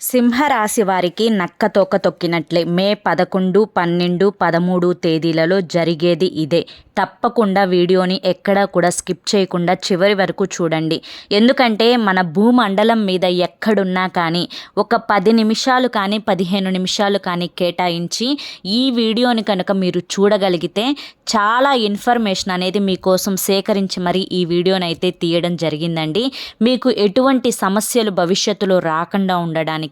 సింహరాశి వారికి నక్క తోక తొక్కినట్లే. మే పదకొండు పన్నెండు పదమూడు తేదీలలో జరిగేది ఇదే. తప్పకుండా వీడియోని ఎక్కడా కూడా స్కిప్ చేయకుండా చివరి వరకు చూడండి. ఎందుకంటే మన భూమండలం మీద ఎక్కడున్నా కానీ ఒక పది నిమిషాలు కానీ పదిహేను నిమిషాలు కానీ కేటాయించి ఈ వీడియోని కనుక మీరు చూడగలిగితే చాలా ఇన్ఫర్మేషన్ అనేది మీకోసం సేకరించి మరి ఈ వీడియోని అయితే తీయడం జరిగిందండి. మీకు ఎటువంటి సమస్యలు భవిష్యత్తులో రాకుండా ఉండడానికి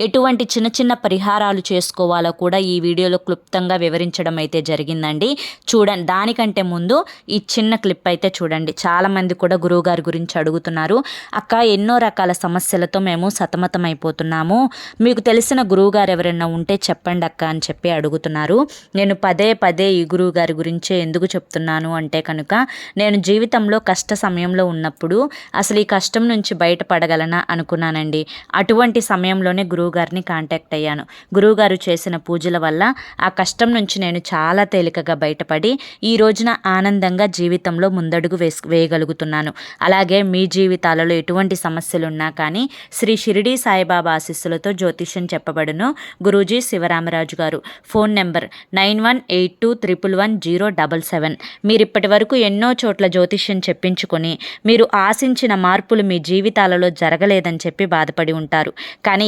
ఎటువంటి చిన్న చిన్న పరిహారాలు చేసుకోవాలో కూడా ఈ వీడియోలో క్లుప్తంగా వివరించడం అయితే జరిగిందండి. చూడండి దానికంటే ముందు ఈ చిన్న క్లిప్ అయితే చూడండి. చాలామంది కూడా గురువుగారి గురించి అడుగుతున్నారు. అక్క ఎన్నో రకాల సమస్యలతో మేము సతమతం అయిపోతున్నాము మీకు తెలిసిన గురువుగారు ఎవరైనా ఉంటే చెప్పండి అక్క అని చెప్పి అడుగుతున్నారు. నేను పదే పదే ఈ గురువు గారి గురించే ఎందుకు చెప్తున్నాను? అంటే కనుక నేను జీవితంలో కష్ట సమయంలో ఉన్నప్పుడు అసలు ఈ కష్టం నుంచి బయటపడగలనా? అనుకున్నానండి. అటువంటి సమయం సమయంలోనే గురువుగారిని కాంటాక్ట్ అయ్యాను. గురువుగారు చేసిన పూజల వల్ల ఆ కష్టం నుంచి నేను చాలా తేలికగా బయటపడి ఈ రోజున ఆనందంగా జీవితంలో ముందడుగు వేసు వేయగలుగుతున్నాను. అలాగే మీ జీవితాలలో ఎటువంటి సమస్యలు ఉన్నా కానీ శ్రీ షిరిడి సాయిబాబా ఆశీస్సులతో జ్యోతిష్యం చెప్పబడును గురూజీ శివరామరాజు గారు. Phone number nine one eight two triple one zero double seven. మీరు ఇప్పటి వరకు ఎన్నో చోట్ల జ్యోతిష్యం చెప్పించుకొని మీరు ఆశించిన మార్పులు మీ జీవితాలలో జరగలేదని చెప్పి బాధపడి ఉంటారు. కానీ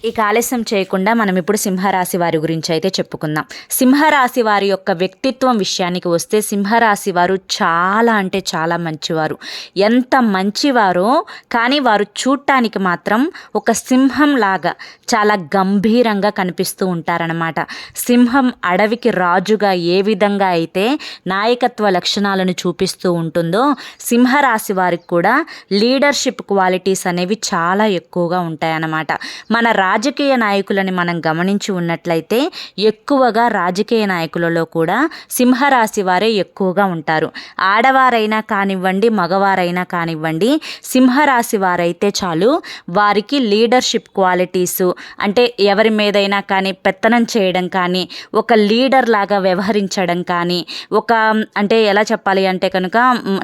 ఇక ఆలస్యం చేయకుండా మనం ఇప్పుడు సింహరాశి వారి గురించి అయితే చెప్పుకుందాం. సింహరాశి వారి యొక్క వ్యక్తిత్వం విషయానికి వస్తే సింహరాశి వారు చాలా అంటే చాలా మంచివారు. ఎంత మంచివారో కానీ వారు చూడటానికి మాత్రం ఒక సింహం లాగా చాలా గంభీరంగా కనిపిస్తూ ఉంటారనమాట సింహం అడవికి రాజుగా ఏ విధంగా అయితే నాయకత్వ లక్షణాలను చూపిస్తూ ఉంటుందో సింహరాశి వారికి కూడా లీడర్షిప్ క్వాలిటీస్ అనేవి చాలా ఎక్కువగా ఉంటాయన్నమాట. మన రాజకీయ నాయకులని మనం గమనించి ఉన్నట్లయితే ఎక్కువగా రాజకీయ నాయకులలో కూడా సింహరాశి వారే ఎక్కువగా ఉంటారు. ఆడవారైనా కానివ్వండి మగవారైనా కానివ్వండి సింహరాశి వారైతే చాలు వారికి లీడర్షిప్ క్వాలిటీస్ అంటే ఎవరి మీదైనా కానీ పెత్తనం చేయడం కానీ ఒక లీడర్ లాగా వ్యవహరించడం కానీ ఒక అంటే ఎలా చెప్పాలి అంటే కనుక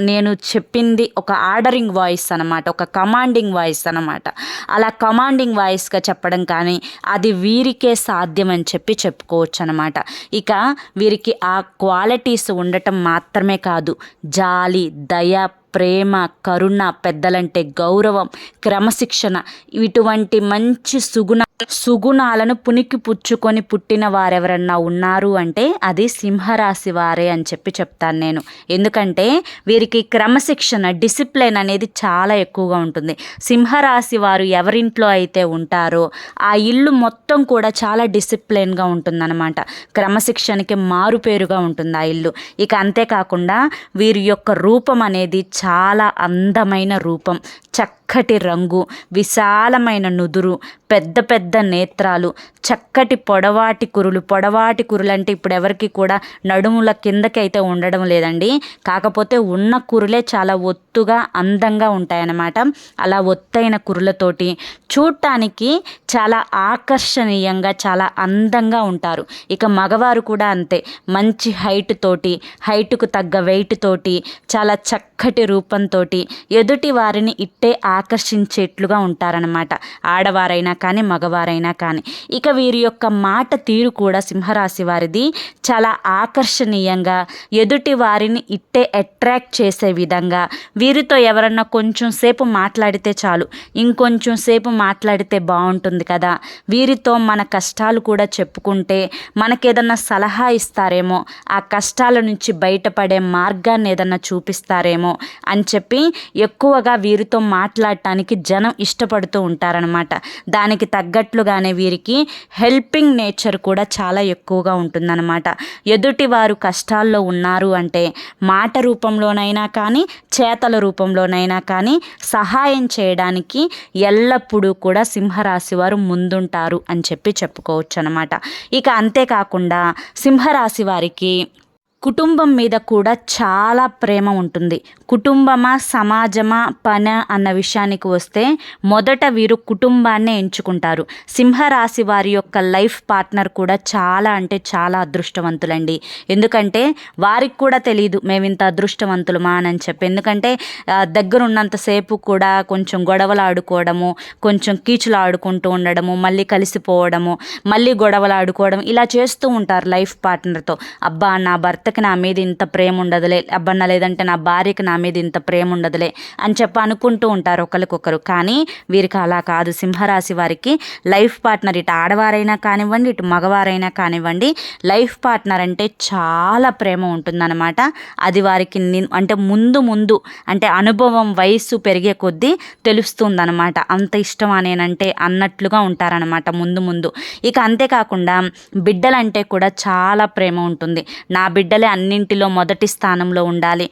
నేను చెప్పింది ఒక ఆర్డరింగ్ వాయిస్ అనమాట ఒక కమాండింగ్ వాయిస్ అనమాట అలా కమాండింగ్ వాయిస్గా చెప్పడం కానీ అది వీరికే సాధ్యం అని చెప్పి చెప్పుకోవచ్చు అనమాట ఇక వీరికి ఆ క్వాలిటీస్ ఉండటం మాత్రమే కాదు జాలి దయ ప్రేమ కరుణ పెద్దలంటే గౌరవం క్రమశిక్షణ ఇటువంటి మంచి సుగుణ సుగుణాలను పునికి పుచ్చుకొని పుట్టిన వారెవరన్నా ఉన్నారు అంటే అది సింహరాశి వారే అని చెప్పి చెప్తాను నేను. ఎందుకంటే వీరికి క్రమశిక్షణ డిసిప్లిన్ అనేది చాలా ఎక్కువగా ఉంటుంది. సింహరాశి వారు ఎవరింట్లో అయితే ఉంటారో ఆ ఇల్లు మొత్తం కూడా చాలా డిసిప్లిన్గా ఉంటుందన్నమాట. క్రమశిక్షణకి మారుపేరుగా ఉంటుంది ఆ ఇల్లు. ఇక అంతేకాకుండా వీరి యొక్క రూపం అనేది చాలా అందమైన రూపం. చక్క చక్కటి రంగు విశాలమైన నుదురు పెద్ద పెద్ద నేత్రాలు చక్కటి పొడవాటి కురులు. పొడవాటి కురులు అంటే ఇప్పుడు ఎవరికి కూడా నడుముల కిందకి అయితే ఉండడం లేదండి. కాకపోతే ఉన్న కురులే చాలా ఒత్తుగా అందంగా ఉంటాయన్నమాట. అలా ఒత్తైన కురులతోటి చూడటానికి చాలా ఆకర్షణీయంగా చాలా అందంగా ఉంటారు. ఇక మగవారు కూడా అంతే. మంచి హైట్ తోటి హైట్కు తగ్గ వెయిట్ తోటి చాలా చక్కటి రూపంతో ఎదుటి వారిని ఇట్టే ఆ ఆకర్షించేట్లుగా ఉంటారనమాట ఆడవారైనా కానీ మగవారైనా కానీ. ఇక వీరి యొక్క మాట తీరు కూడా సింహరాశి వారిది. చాలా ఆకర్షణీయంగా ఎదుటి వారిని ఇట్టే అట్రాక్ట్ చేసే విధంగా వీరితో ఎవరన్నా కొంచెం సేపు మాట్లాడితే చాలు. ఇంకొంచెం సేపు మాట్లాడితే బాగుంటుంది కదా. వీరితో మన కష్టాలు కూడా చెప్పుకుంటే మనకేదన్నా సలహా ఇస్తారేమో ఆ కష్టాల నుంచి బయటపడే మార్గాన్ని ఏదన్నా చూపిస్తారేమో అని చెప్పి ఎక్కువగా వీరితో మాట్లాడి మాట్లాడటానికి జనం ఇష్టపడుతూ ఉంటారనమాట దానికి తగ్గట్లుగానే వీరికి హెల్పింగ్ నేచర్ కూడా చాలా ఎక్కువగా ఉంటుందన్నమాట. ఎదుటి వారు కష్టాల్లో ఉన్నారు అంటే మాట రూపంలోనైనా కానీ చేతల రూపంలోనైనా కానీ సహాయం చేయడానికి ఎల్లప్పుడూ కూడా సింహరాశి వారు ముందుంటారు అని చెప్పి చెప్పుకోవచ్చు అనమాట ఇక అంతేకాకుండా సింహరాశి వారికి కుటుంబం మీద కూడా చాలా ప్రేమ ఉంటుంది. కుటుంబమా సమాజమా పన అన్న విషయానికి వస్తే మొదట వీరు కుటుంబాన్నే ఎంచుకుంటారు. సింహరాశి వారి యొక్క లైఫ్ పార్ట్నర్ కూడా చాలా అంటే చాలా అదృష్టవంతులండి. ఎందుకంటే వారికి కూడా తెలియదు మేము ఇంత అదృష్టవంతులమా అని చెప్పి. ఎందుకంటే దగ్గరున్నంతసేపు కూడా కొంచెం గొడవలు ఆడుకోవడము కొంచెం కీచులు ఆడుకుంటూ ఉండడము మళ్ళీ కలిసిపోవడము మళ్ళీ గొడవలు ఆడుకోవడం ఇలా చేస్తూ ఉంటారు లైఫ్ పార్ట్నర్తో. అబ్బా నా భర్త భర్తకి నా మీద ఇంత ప్రేమ ఉండదులే. అబ్బన్న లేదంటే నా భార్యకి నా మీద ఇంత ప్రేమ ఉండదులే అని చెప్పి అనుకుంటూ ఉంటారు ఒకరికొకరు. కానీ వీరికి అలా కాదు. సింహరాశి వారికి లైఫ్ పార్ట్నర్ ఇటు ఆడవారైనా కానివ్వండి ఇటు మగవారైనా కానివ్వండి లైఫ్ పార్ట్నర్ అంటే చాలా ప్రేమ ఉంటుందన్నమాట. అది వారికి అంటే ముందు ముందు అంటే అనుభవం వయస్సు పెరిగే కొద్దీ తెలుస్తుందన్నమాట. అంత ఇష్టం అనేనంటే అన్నట్లుగా ఉంటారనమాట ముందు ముందు. ఇక అంతేకాకుండా బిడ్డలంటే కూడా చాలా ప్రేమ ఉంటుంది. నా బిడ్డలు బిడ్డలే అన్నింటిలో మొదటి స్థానంలో ఉండాలి.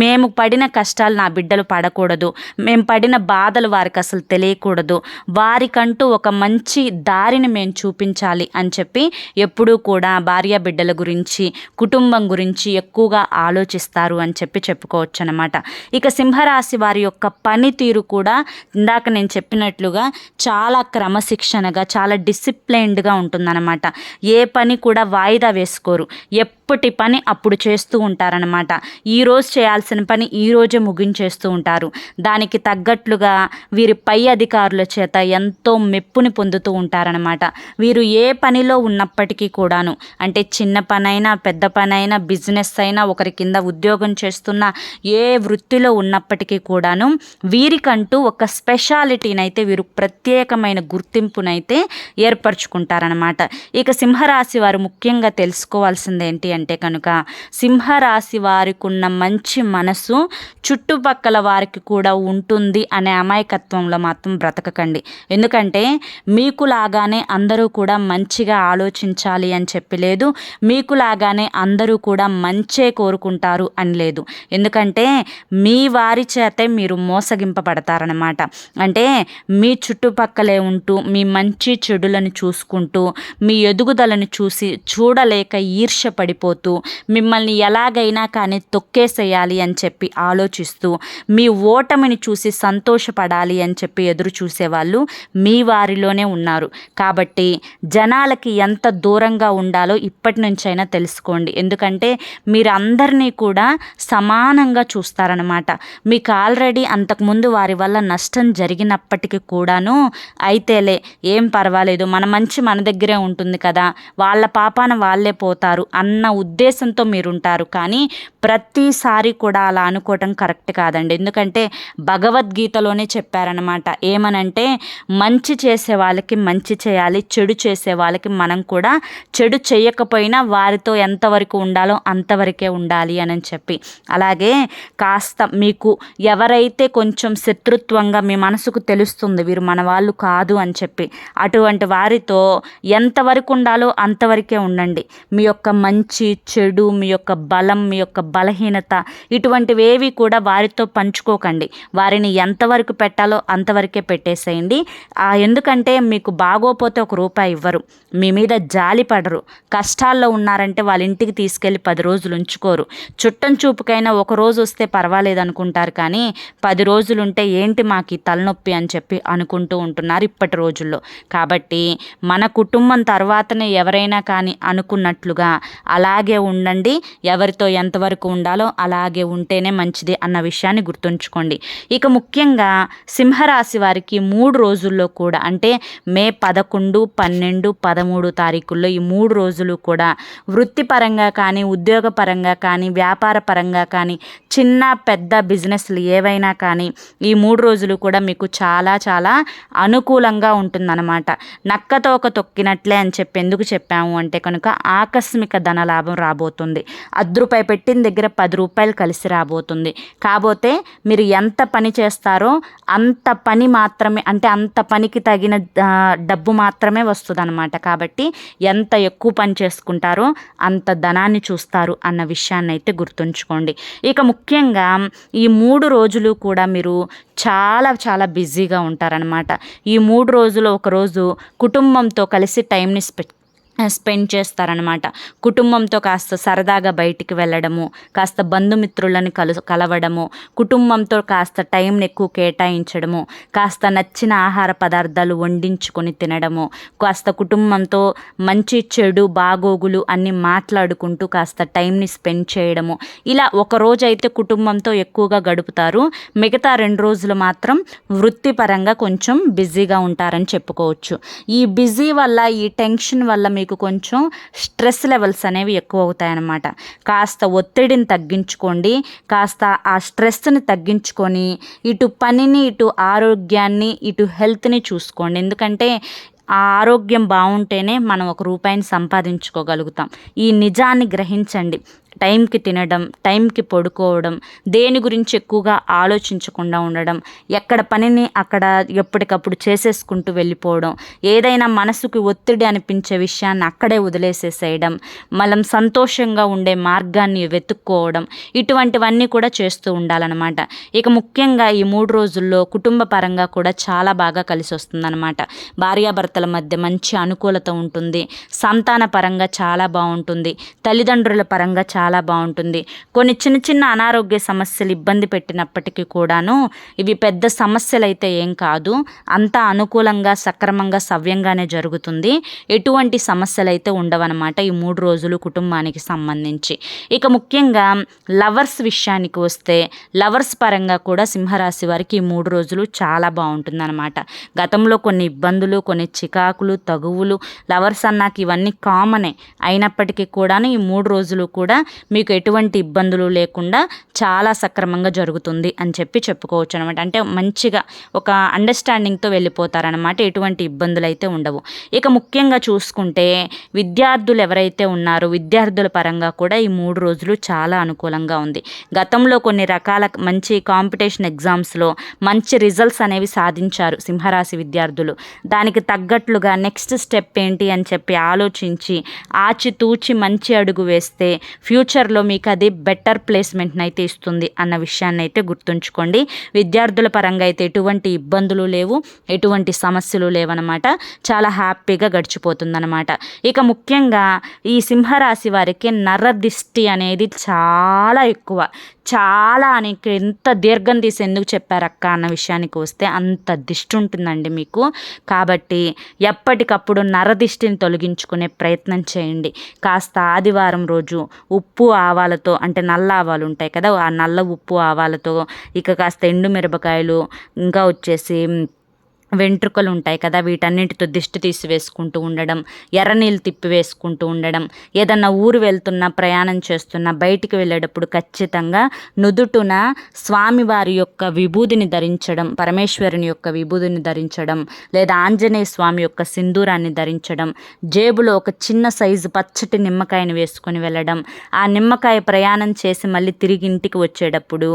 మేము పడిన కష్టాలు నా బిడ్డలు పడకూడదు. మేము పడిన బాధలు వారికి అసలు తెలియకూడదు. వారికంటూ ఒక మంచి దారిని మేము చూపించాలి అని చెప్పి ఎప్పుడూ కూడా భార్య బిడ్డల గురించి కుటుంబం గురించి ఎక్కువగా ఆలోచిస్తారు అని చెప్పి చెప్పుకోవచ్చు అనమాట ఇక సింహరాశి వారి యొక్క పనితీరు కూడా ఇందాక నేను చెప్పినట్లుగా చాలా క్రమశిక్షణగా చాలా డిసిప్లైన్డ్గా ఉంటుందన్నమాట. ఏ పని కూడా వాయిదా వేసుకోరు. ఎప్పటి పని అప్పుడు చేస్తూ ఉంటారనమాట ఈరోజు చేయాల్సిన పని ఈరోజే ముగించేస్తూ ఉంటారు. దానికి తగ్గట్లుగా వీరి పై అధికారుల చేత ఎంతో మెప్పుని పొందుతూ ఉంటారనమాట వీరు ఏ పనిలో ఉన్నప్పటికీ కూడాను అంటే చిన్న పనైనా పెద్ద పనైనా బిజినెస్ అయినా ఒకరి కింద ఉద్యోగం చేస్తున్న ఏ వృత్తిలో ఉన్నప్పటికీ కూడాను వీరికంటూ ఒక స్పెషాలిటీనైతే వీరు ప్రత్యేకమైన గుర్తింపునైతే ఏర్పరచుకుంటారనమాట ఇక సింహరాశి వారు ముఖ్యంగా తెలుసుకోవాల్సింది ఏంటి అంటే కనుక సింహరాశి వారికి ఉన్న మంచి మనసు చుట్టుపక్కల వారికి కూడా ఉంటుంది అనే అమాయకత్వంలో మాత్రం బ్రతకకండి. ఎందుకంటే మీకు లాగానే అందరూ కూడా మంచిగా ఆలోచించాలి అని చెప్పి లేదు. మీకు లాగానే అందరూ కూడా మంచే కోరుకుంటారు అని లేదు. ఎందుకంటే మీ వారి చేతే మీరు మోసగింపబడతారనమాట అంటే మీ చుట్టుపక్కలే ఉంటూ మీ మంచి చెడులను చూసుకుంటూ మీ ఎదుగుదలను చూసి చూడలేక ఈర్ష్య పడిపోతూ మిమ్మల్ని ఎలాగైనా కానీ తొక్కేసేయాలి అని చెప్పి ఆలోచిస్తూ మీ ఓటమిని చూసి సంతోషపడాలి అని చెప్పి ఎదురు చూసేవాళ్ళు మీ వారిలోనే ఉన్నారు. కాబట్టి జనాలకి ఎంత దూరంగా ఉండాలో ఇప్పటి నుంచైనా తెలుసుకోండి. ఎందుకంటే మీరు అందరినీ కూడా సమానంగా చూస్తారనమాట మీకు ఆల్రెడీ అంతకుముందు వారి వల్ల నష్టం జరిగినప్పటికీ కూడాను అయితేలే ఏం పర్వాలేదు. మన మంచి మన దగ్గరే ఉంటుంది కదా. వాళ్ళ పాపాన వాళ్ళే పోతారు అన్న ఉద్దేశంతో మీరుంటారు. కానీ ప్రతిసారి కూడా అలా అనుకోవటం కరెక్ట్ కాదండి. ఎందుకంటే భగవద్గీతలోనే చెప్పారనమాట ఏమనంటే మంచి చేసే వాళ్ళకి మంచి చేయాలి చెడు చేసే వాళ్ళకి మనం కూడా చెడు చేయకపోయినా వారితో ఎంతవరకు ఉండాలో అంతవరకే ఉండాలి అని చెప్పి. అలాగే కాస్త మీకు ఎవరైతే కొంచెం శత్రుత్వంగా మీ మనసుకు తెలుస్తుంది వీరు మన వాళ్ళు కాదు అని చెప్పి అటువంటి వారితో ఎంతవరకు ఉండాలో అంతవరకే ఉండండి. మీ యొక్క మంచి చెడు మీ యొక్క బలం మీ యొక్క బలహీనత ఇటువంటివేవి కూడా వారితో పంచుకోకండి. వారిని ఎంతవరకు పెట్టాలో అంతవరకే పెట్టేసేయండి. ఎందుకంటే మీకు బాగోపోతే ఒక రూపాయి ఇవ్వరు. మీ మీద జాలి పడరు. కష్టాల్లో ఉన్నారంటే వాళ్ళ ఇంటికి తీసుకెళ్ళి పది రోజులు ఉంచుకోరు. చుట్టం చూపుకైనా ఒక రోజు వస్తే పర్వాలేదు అనుకుంటారు కానీ పది రోజులుంటే ఏంటి మాకు తలనొప్పి అని చెప్పి అనుకుంటూ ఉంటున్నారు ఇప్పటి రోజుల్లో. కాబట్టి మన కుటుంబం తర్వాతనే ఎవరైనా కానీ అనుకున్నట్లుగా అలాగే ఉండండి. ఎవరితో ఎంతవరకు ఉండాలో అలాగే ఉంటేనే మంచిది అన్న విషయాన్ని గుర్తుంచుకోండి. ఇక ముఖ్యంగా సింహరాశి వారికి మూడు రోజుల్లో కూడా అంటే మే పదకొండు పన్నెండు పదమూడు తారీఖుల్లో ఈ మూడు రోజులు కూడా వృత్తిపరంగా కానీ ఉద్యోగపరంగా కానీ వ్యాపార పరంగా కానీ చిన్న పెద్ద బిజినెస్లు ఏవైనా కానీ ఈ మూడు రోజులు కూడా మీకు చాలా చాలా అనుకూలంగా ఉంటుందన్నమాట. నక్కతో ఒక తొక్కినట్లే అని చెప్పి ఎందుకు చెప్పాము అంటే కనుక ఆకస్మిక ధన లాభం రాబోతుంది. అర్ధ రూపాయి పెట్టిన దగ్గర పది రూపాయలు కలిసి రాబోతుంది. కాకపోతే మీరు ఎంత పని చేస్తారో అంత పని మాత్రమే అంటే అంత పనికి తగిన డబ్బు మాత్రమే వస్తుంది అనమాట కాబట్టి ఎంత ఎక్కువ పని చేసుకుంటారో అంత ధనాన్ని చూస్తారు అన్న విషయాన్ని అయితే గుర్తుంచుకోండి. ఇక ముఖ్యంగా ఈ మూడు రోజులు కూడా మీరు చాలా చాలా బిజీగా ఉంటారనమాట ఈ మూడు రోజులు ఒకరోజు కుటుంబంతో కలిసి టైంని స్పె స్పెండ్ చేస్తారనమాట కుటుంబంతో కాస్త సరదాగా బయటికి వెళ్ళడము కాస్త బంధుమిత్రులను కలు కలవడము కుటుంబంతో కాస్త టైంని ఎక్కువ కేటాయించడము కాస్త నచ్చిన ఆహార పదార్థాలు వండించుకొని తినడము కాస్త కుటుంబంతో మంచి చెడు బాగోగులు అన్నీ మాట్లాడుకుంటూ కాస్త టైంని స్పెండ్ చేయడము. ఇలా ఒక రోజు అయితే కుటుంబంతో ఎక్కువగా గడుపుతారు. మిగతా రెండు రోజులు మాత్రం వృత్తిపరంగా కొంచెం బిజీగా ఉంటారని చెప్పుకోవచ్చు. ఈ బిజీ వల్ల ఈ టెన్షన్ వల్ల మీకు కొంచెం స్ట్రెస్ లెవెల్స్ అనేవి ఎక్కువ అవుతాయన్నమాట కాస్త ఒత్తిడిని తగ్గించుకోండి. కాస్త ఆ స్ట్రెస్ని తగ్గించుకొని ఇటు పనిని ఇటు ఆరోగ్యాన్ని ఇటు హెల్త్ని చూసుకోండి. ఎందుకంటే ఆ ఆరోగ్యం బాగుంటేనే మనం ఒక రూపాయిని సంపాదించుకోగలుగుతాం. ఈ నిజాన్ని గ్రహించండి. టైంకి తినడం టైంకి పడుకోవడం దేని గురించి ఎక్కువగా ఆలోచించకుండా ఉండడం ఎక్కడ పనిని అక్కడ ఎప్పటికప్పుడు చేసేసుకుంటూ వెళ్ళిపోవడం ఏదైనా మనసుకు ఒత్తిడి అనిపించే విషయాన్ని అక్కడే వదిలేసేసేయడం మనం సంతోషంగా ఉండే మార్గాన్ని వెతుక్కోవడం ఇటువంటివన్నీ కూడా చేస్తూ ఉండాలన్నమాట. ఇక ముఖ్యంగా ఈ మూడు రోజుల్లో కుటుంబ పరంగా కూడా చాలా బాగా కలిసి వస్తుందన్నమాట భార్యాభర్తల మధ్య మంచి అనుకూలత ఉంటుంది. సంతాన పరంగా చాలా బాగుంటుంది. తల్లిదండ్రుల పరంగా చాలా చాలా బాగుంటుంది. కొన్ని చిన్న చిన్న అనారోగ్య సమస్యలు ఇబ్బంది పెట్టినప్పటికీ కూడాను ఇవి పెద్ద సమస్యలు అయితే ఏం కాదు. అంతా అనుకూలంగా సక్రమంగా సవ్యంగానే జరుగుతుంది. ఎటువంటి సమస్యలు అయితే ఉండవన్నమాట ఈ మూడు రోజులు కుటుంబానికి సంబంధించి. ఇక ముఖ్యంగా లవర్స్ విషయానికి వస్తే లవర్స్ పరంగా కూడా సింహరాశి వారికి ఈ మూడు రోజులు చాలా బాగుంటుందన్నమాట. గతంలో కొన్ని ఇబ్బందులు కొన్ని చికాకులు తగువులు లవర్స్ అన్నాక ఇవన్నీ కామనే అయినప్పటికీ కూడాను ఈ మూడు రోజులు కూడా మీకు ఎటువంటి ఇబ్బందులు లేకుండా చాలా సక్రమంగా జరుగుతుంది అని చెప్పి చెప్పుకోవచ్చు అనమాట అంటే మంచిగా ఒక అండర్స్టాండింగ్తో వెళ్ళిపోతారనమాట ఎటువంటి ఇబ్బందులు అయితే ఉండవు. ఇక ముఖ్యంగా చూసుకుంటే విద్యార్థులు ఎవరైతే ఉన్నారో విద్యార్థుల పరంగా కూడా ఈ మూడు రోజులు చాలా అనుకూలంగా ఉంది. గతంలో కొన్ని రకాల మంచి కాంపిటీషన్ ఎగ్జామ్స్లో మంచి రిజల్ట్స్ అనేవి సాధించారు సింహరాశి విద్యార్థులు. దానికి తగ్గట్లుగా నెక్స్ట్ స్టెప్ ఏంటి అని చెప్పి ఆలోచించి ఆచితూచి మంచి అడుగు వేస్తే ఫ్యూచర్లో మీకు అది బెటర్ ప్లేస్మెంట్ని అయితే ఇస్తుంది అన్న విషయాన్ని అయితే గుర్తుంచుకోండి. విద్యార్థుల పరంగా అయితే ఎటువంటి ఇబ్బందులు లేవు ఎటువంటి సమస్యలు లేవన్నమాట. చాలా హ్యాపీగా గడిచిపోతుందన్నమాట. ఇక ముఖ్యంగా ఈ సింహరాశి వారికి నరదిష్టి అనేది చాలా ఎక్కువ. చాలా నీకు ఎంత దీర్ఘం తీసి ఎందుకు చెప్పారక్క అన్న విషయానికి వస్తే అంత దిష్టి ఉంటుందండి మీకు. కాబట్టి ఎప్పటికప్పుడు నరదిష్టిని తొలగించుకునే ప్రయత్నం చేయండి. కాస్త ఆదివారం రోజు ఉప్పు ఆవాలతో అంటే నల్ల ఆవాలు ఉంటాయి కదా ఆ నల్ల ఉప్పు ఆవాలతో ఇక కాస్త ఎండు మిరపకాయలు ఇంకా వచ్చేసి వెంట్రుకలు ఉంటాయి కదా వీటన్నింటితో దిష్టి తీసి వేసుకుంటూ ఉండడం ఎర్రనీళ్ళు తిప్పి వేసుకుంటూ ఉండడం ఏదన్నా ఊరు వెళ్తున్నా ప్రయాణం చేస్తున్నా బయటికి వెళ్ళేటప్పుడు ఖచ్చితంగా నుదుటున స్వామివారి యొక్క విభూదిని ధరించడం పరమేశ్వరుని యొక్క విభూదిని ధరించడం లేదా ఆంజనేయ స్వామి యొక్క సింధూరాన్ని ధరించడం జేబులో ఒక చిన్న సైజు పచ్చటి నిమ్మకాయని వేసుకొని వెళ్ళడం ఆ నిమ్మకాయ ప్రయాణం చేసి మళ్ళీ తిరిగి ఇంటికి వచ్చేటప్పుడు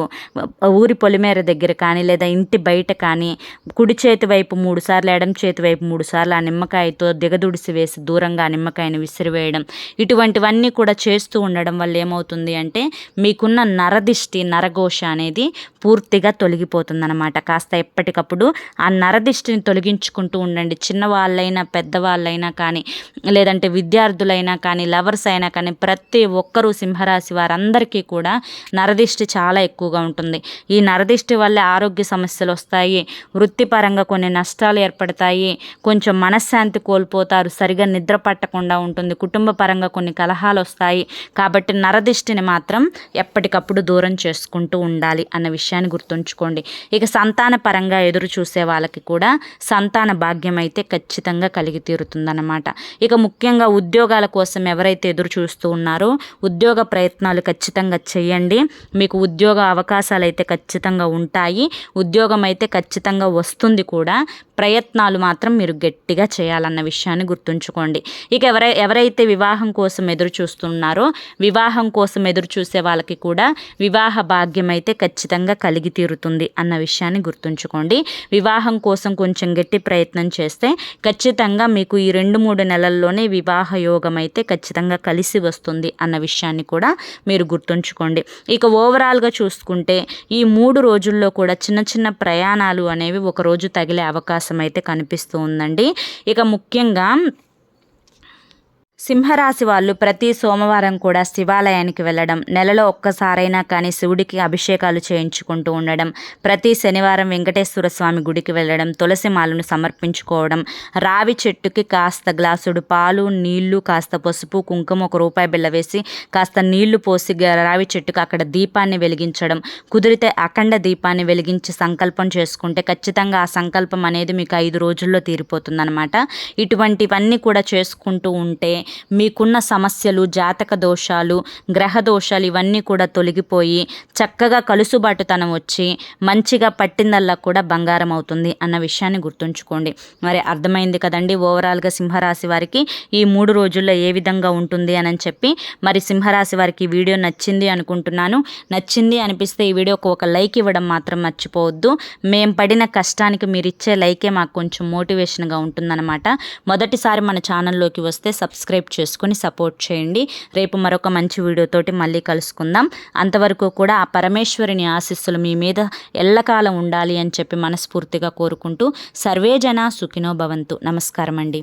ఊరి పొలిమేర దగ్గర కానీ లేదా ఇంటి బయట కానీ కుడి చేతి వైపు వైపు మూడు సార్లు ఎడం చేతి వైపు మూడుసార్లు ఆ నిమ్మకాయతో దిగదుడిసి వేసి దూరంగా ఆ నిమ్మకాయను విసిరివేయడం. ఇటువంటివన్నీ కూడా చేస్తూ ఉండడం వల్ల ఏమవుతుంది అంటే మీకున్న నరదిష్టి నరఘోష అనేది పూర్తిగా తొలగిపోతుందన్నమాట. కాస్త ఎప్పటికప్పుడు ఆ నరదిష్టిని తొలగించుకుంటూ ఉండండి. చిన్నవాళ్ళైనా పెద్దవాళ్ళైనా కానీ లేదంటే విద్యార్థులైనా కానీ లవర్స్ అయినా కానీ ప్రతి ఒక్కరూ సింహరాశి వారందరికీ కూడా నరదిష్టి చాలా ఎక్కువగా ఉంటుంది. ఈ నరదిష్టి వల్ల ఆరోగ్య సమస్యలు వస్తాయి. వృత్తిపరంగా కొన్ని నష్టాలు ఏర్పడతాయి. కొంచెం మనశ్శాంతి కోల్పోతారు. సరిగా నిద్ర పట్టకుండా ఉంటుంది. కుటుంబ పరంగా కొన్ని కలహాలు వస్తాయి. కాబట్టి నరదిష్టిని మాత్రం ఎప్పటికప్పుడు దూరం చేసుకుంటూ ఉండాలి అన్న విషయాన్ని గుర్తుంచుకోండి. ఇక సంతాన పరంగా ఎదురు చూసే వాళ్ళకి కూడా సంతాన భాగ్యం అయితే ఖచ్చితంగా కలిగి తీరుతుందన్నమాట. ఇక ముఖ్యంగా ఉద్యోగాల కోసం ఎవరైతే ఎదురు చూస్తూ ఉన్నారో ఉద్యోగ ప్రయత్నాలు ఖచ్చితంగా చేయండి. మీకు ఉద్యోగ అవకాశాలు అయితే ఖచ్చితంగా ఉంటాయి. ఉద్యోగం అయితే ఖచ్చితంగా వస్తుంది కూడా. ప్రయత్నాలు మాత్రం మీరు గట్టిగా చేయాలన్న విషయాన్ని గుర్తుంచుకోండి. ఇక ఎవరై ఎవరైతే వివాహం కోసం ఎదురు చూస్తున్నారో వివాహం కోసం ఎదురు చూసే వాళ్ళకి కూడా వివాహ భాగ్యం అయితే ఖచ్చితంగా కలిగి తీరుతుంది అన్న విషయాన్ని గుర్తుంచుకోండి. వివాహం కోసం కొంచెం గట్టి ప్రయత్నం చేస్తే ఖచ్చితంగా మీకు ఈ రెండు మూడు నెలల్లోనే వివాహ యోగం అయితే ఖచ్చితంగా కలిసి వస్తుంది అన్న విషయాన్ని కూడా మీరు గుర్తుంచుకోండి. ఇక ఓవరాల్గా చూసుకుంటే ఈ మూడు రోజుల్లో కూడా చిన్న చిన్న ప్రయాణాలు అనేవి ఒకరోజు తగిలే అవకాశం అయితే కనిపిస్తూ ఉందండి. ఇక ముఖ్యంగా సింహరాశి వాళ్ళు ప్రతి సోమవారం కూడా శివాలయానికి వెళ్ళడం నెలలో ఒక్కసారైనా కానీ శివుడికి అభిషేకాలు చేయించుకుంటూ ఉండడం ప్రతి శనివారం వెంకటేశ్వర స్వామి గుడికి వెళ్ళడం తులసి మాలను సమర్పించుకోవడం రావి చెట్టుకి కాస్త గ్లాసుడు పాలు నీళ్ళు కాస్త పసుపు కుంకుమ ఒక రూపాయి బిళ్ళ వేసి కాస్త నీళ్ళు పోసి రావి చెట్టుకు అక్కడ దీపాన్ని వెలిగించడం కుదిరితే అఖండ దీపాన్ని వెలిగించి సంకల్పం చేసుకుంటే ఖచ్చితంగా ఆ సంకల్పం అనేది మీకు ఐదు రోజుల్లో తీరిపోతుందన్నమాట. ఇటువంటివన్నీ కూడా చేసుకుంటూ ఉంటే మీకున్న సమస్యలు జాతక దోషాలు గ్రహ దోషాలు ఇవన్నీ కూడా తొలగిపోయి చక్కగా కలుసుబాటుతనం వచ్చి మంచిగా పట్టిందల్లా కూడా బంగారం అవుతుంది అన్న విషయాన్ని గుర్తుంచుకోండి. మరి అర్థమైంది కదండి ఓవరాల్గా సింహరాశి వారికి ఈ మూడు రోజుల్లో ఏ విధంగా ఉంటుంది అని చెప్పి. మరి సింహరాశి వారికి వీడియో నచ్చింది అనుకుంటున్నాను. నచ్చింది అనిపిస్తే ఈ వీడియోకి ఒక లైక్ ఇవ్వడం మాత్రం మర్చిపోవద్దు. మేము పడిన కష్టానికి మీరు ఇచ్చే లైకే మాకు కొంచెం మోటివేషన్గా ఉంటుందన్నమాట. మొదటిసారి మన ఛానల్లోకి వస్తే సబ్స్క్రైబ్ సబ్స్క్రైబ్ చేసుకొని సపోర్ట్ చేయండి. రేపు మరొక మంచి వీడియోతోటి మళ్ళీ కలుసుకుందాం. అంతవరకు కూడా ఆ పరమేశ్వరుని ఆశీస్సులు మీ మీద ఎల్లకాలం ఉండాలి అని చెప్పి మనస్ఫూర్తిగా కోరుకుంటూ సర్వే జన సుఖినో భవంతు. నమస్కారం అండి